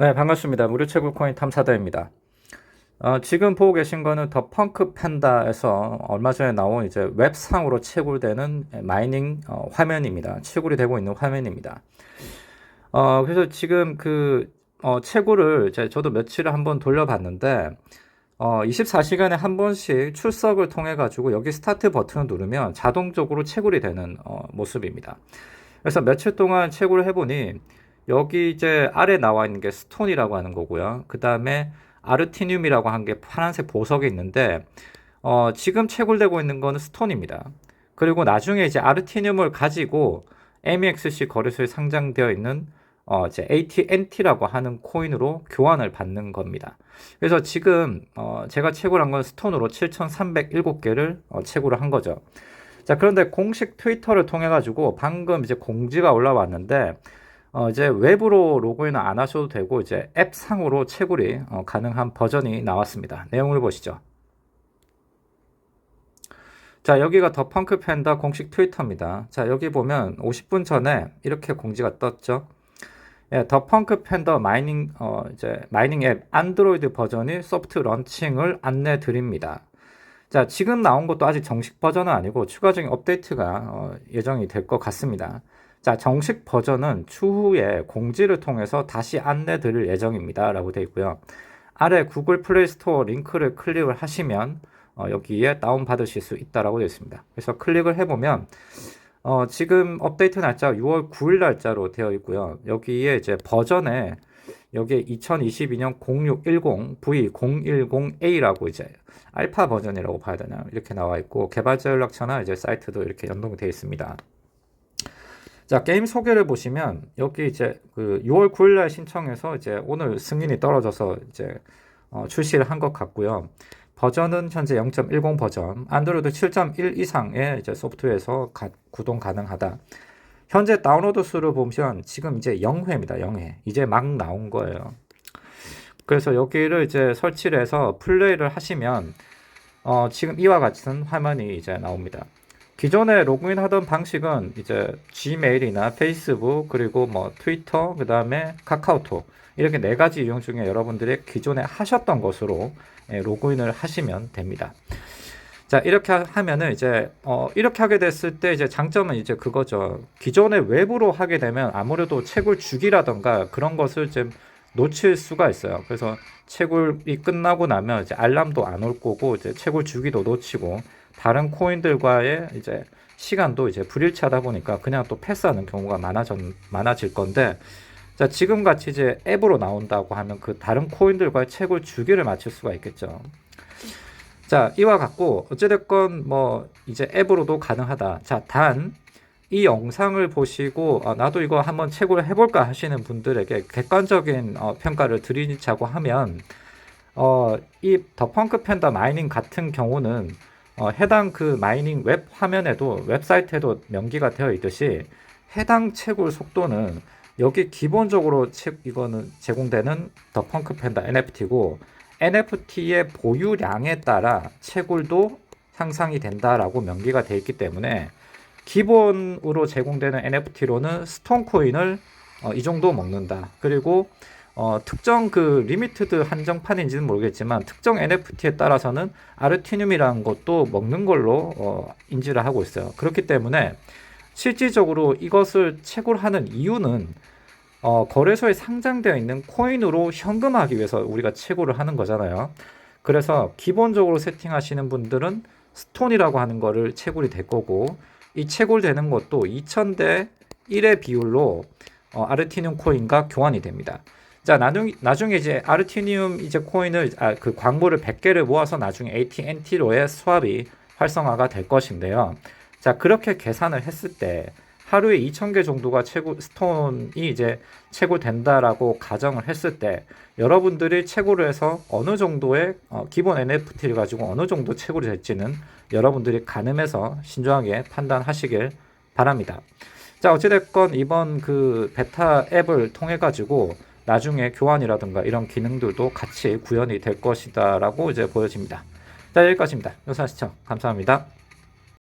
네, 반갑습니다. 무료 채굴 코인 탐사다입니다. 어, 지금 보고 계신 거는 더 펑크 팬다에서 얼마 전에 나온 이제 웹상으로 채굴되는 마이닝 어, 화면입니다. 채굴이 되고 있는 화면입니다. 어, 그래서 지금 그 어, 채굴을 이제 저도 며칠을 한번 돌려봤는데 어, 24시간에 한 번씩 출석을 통해 가지고 여기 스타트 버튼을 누르면 자동적으로 채굴이 되는 어, 모습입니다. 그래서 며칠 동안 채굴을 해보니 여기 이제 아래 나와 있는 게 스톤이라고 하는 거고요. 그 다음에 아르티늄이라고 한 게 파란색 보석이 있는데 어, 지금 채굴되고 있는 거는 스톤입니다. 그리고 나중에 이제 아르티늄을 가지고 MEXC 거래소에 상장되어 있는 어, 이제 AT&T라고 하는 코인으로 교환을 받는 겁니다. 그래서 지금 어, 제가 채굴한 건 스톤으로 7,307개를 어, 채굴을 한 거죠. 자, 그런데 공식 트위터를 통해 가지고 방금 이제 공지가 올라왔는데 어, 이제 웹으로 로그인을 안 하셔도 되고 이제 앱 상으로 채굴이 어, 가능한 버전이 나왔습니다. 내용을 보시죠. 자, 여기가 더 펑크 팬다 공식 트위터입니다. 자, 여기 보면 50분 전에 이렇게 공지가 떴죠. 예, 더 펑크 팬더 마이닝 어, 이제 마이닝 앱 안드로이드 버전이 소프트 런칭을 안내 드립니다. 자, 지금 나온 것도 아직 정식 버전은 아니고 추가적인 업데이트가 어, 예정이 될 것 같습니다. 자, 정식 버전은 추후에 공지를 통해서 다시 안내 드릴 예정입니다. 라고 되어 있고요. 아래 구글 플레이 스토어 링크를 클릭을 하시면 어, 여기에 다운받으실 수 있다라고 되어 있습니다. 그래서 클릭을 해보면 어, 지금 업데이트 날짜 6월 9일 날짜로 되어 있고요. 여기에 이제 버전에 여기에 2022년 0610 V010A라고 이제 알파 버전이라고 봐야 되나 이렇게 나와 있고 개발자 연락처나 이제 사이트도 이렇게 연동되어 있습니다. 자, 게임 소개를 보시면 여기 이제 그 6월 9일 날 신청해서 이제 오늘 승인이 떨어져서 이제 어, 출시를 한 것 같고요. 버전은 현재 0.10 버전, 안드로이드 7.1 이상의 이제 소프트웨어에서 가, 구동 가능하다. 현재 다운로드 수를 보면 지금 이제 0회입니다. 0회. 이제 막 나온 거예요. 그래서 여기를 이제 설치를 해서 플레이를 하시면 어, 지금 이와 같은 화면이 이제 나옵니다. 기존에 로그인 하던 방식은 이제 지메일이나 페이스북 그리고 뭐 트위터 그 다음에 카카오톡 이렇게 네 가지 이용 중에 여러분들이 기존에 하셨던 것으로 예, 로그인을 하시면 됩니다. 자 이렇게 하면은 이제 어 이렇게 하게 됐을 때 이제 장점은 이제 그거죠. 기존에 외부로 하게 되면 아무래도 채굴 주기라던가 그런 것을 좀 놓칠 수가 있어요. 그래서 채굴이 끝나고 나면 이제 알람도 안 올 거고 이제 채굴 주기도 놓치고 다른 코인들과의 이제 시간도 이제 불일치하다 보니까 그냥 또 패스하는 경우가 많아져, 많아질 건데 자 지금 같이 이제 앱으로 나온다고 하면 그 다른 코인들과의 채굴 주기를 맞출 수가 있겠죠. 자 이와 같고 어찌됐건 뭐 이제 앱으로도 가능하다. 자 단 이 영상을 보시고 어, 나도 이거 한번 채굴 해볼까 하시는 분들에게 객관적인 어, 평가를 드리자고 하면 어, 이 더 펑크 팬더 마이닝 같은 경우는 어, 해당 그 마이닝 웹 화면에도 웹사이트에도 명기가 되어 있듯이 해당 채굴 속도는 여기 기본적으로 체, 이거는 제공되는 더 펑크 팬더 NFT고 NFT의 보유량에 따라 채굴도 향상이 된다라고 명기가 되어 있기 때문에 기본으로 제공되는 NFT로는 스톤 코인을 어, 이 정도 먹는다. 그리고 어, 특정 그 리미티드 한정판인지는 모르겠지만 특정 NFT에 따라서는 아르티늄이라는 것도 먹는 걸로 어, 인지를 하고 있어요. 그렇기 때문에 실질적으로 이것을 채굴하는 이유는 어, 거래소에 상장되어 있는 코인으로 현금하기 위해서 우리가 채굴을 하는 거잖아요. 그래서 기본적으로 세팅하시는 분들은 스톤이라고 하는 거를 채굴이 될 거고 이 채굴되는 것도 2000대 1의 비율로 어, 아르티늄 코인과 교환이 됩니다. 자, 나중, 나중에 이제 아르티늄 이제 코인을, 아, 그 광고를 100개를 모아서 나중에 AT&T로의 수합이 활성화가 될 것인데요. 자, 그렇게 계산을 했을 때 하루에 2,000개 정도가 채굴, 스톤이 이제 채굴된다라고 가정을 했을 때 여러분들이 채굴을 해서 어느 정도의 어, 기본 NFT를 가지고 어느 정도 채굴이 될지는 여러분들이 가늠해서 신중하게 판단하시길 바랍니다. 자, 어찌됐건 이번 그 베타 앱을 통해 가지고 나중에 교환이라든가 이런 기능들도 같이 구현이 될 것이다라고 이제 보여집니다. 자, 여기까지입니다. 영상 시청 감사합니다.